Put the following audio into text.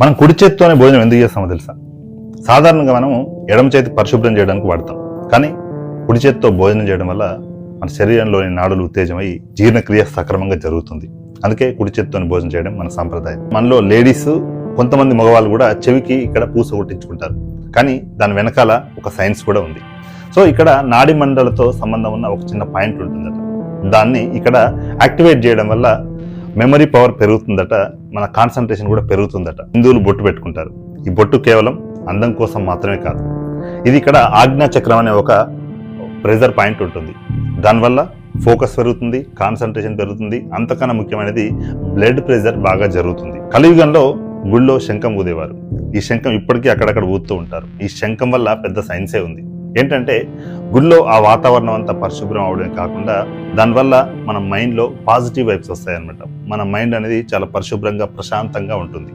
మనం కుడి చేతితోనే భోజనం ఎందుకు చేస్తామో తెలుసా? సాధారణంగా మనం ఎడమ చేతి పరిశుభ్రం చేయడానికి వాడతాం. కానీ కుడి చేతితో భోజనం చేయడం వల్ల మన శరీరంలోని నాడులు ఉత్తేజమై జీర్ణక్రియ సక్రమంగా జరుగుతుంది. అందుకే కుడి చేత్తోని భోజనం చేయడం మన సాంప్రదాయం. మనలో లేడీస్ కొంతమంది మగవాళ్ళు కూడా చెవికి ఇక్కడ పూస కొట్టించుకుంటారు. కానీ దాని వెనకాల ఒక సైన్స్ కూడా ఉంది. సో ఇక్కడ నాడి మండలతో సంబంధం ఉన్న ఒక చిన్న పాయింట్ ఉంటుందట. దాన్ని ఇక్కడ యాక్టివేట్ చేయడం వల్ల మెమరీ పవర్ పెరుగుతుందట మన కాన్సన్ట్రేషన్ కూడా పెరుగుతుందట. హిందువులు బొట్టు పెట్టుకుంటారు. ఈ బొట్టు కేవలం అందం కోసం మాత్రమే కాదు. ఇది ఇక్కడ ఆజ్ఞా చక్రం అనే ఒక ప్రెజర్ పాయింట్ ఉంటుంది. దానివల్ల ఫోకస్ పెరుగుతుంది కాన్సన్ట్రేషన్ పెరుగుతుంది. అంతకన్నా ముఖ్యమైనది బ్లడ్ ప్రెషర్ బాగా జరుగుతుంది. కలియుగంలో గుళ్ళో శంఖం ఊదేవారు. ఈ శంఖం ఇప్పటికీ అక్కడక్కడ ఊదుతూ ఉంటారు. ఈ శంఖం వల్ల పెద్ద సైన్సే ఉంది. ఏంటంటే గుళ్ళో ఆ వాతావరణం అంతా పరిశుభ్రం అవడమే కాకుండా దానివల్ల మన మైండ్లో పాజిటివ్ వైబ్స్ వస్తాయన్నమాట. మన మైండ్ అనేది చాలా పరిశుభ్రంగా ప్రశాంతంగా ఉంటుంది.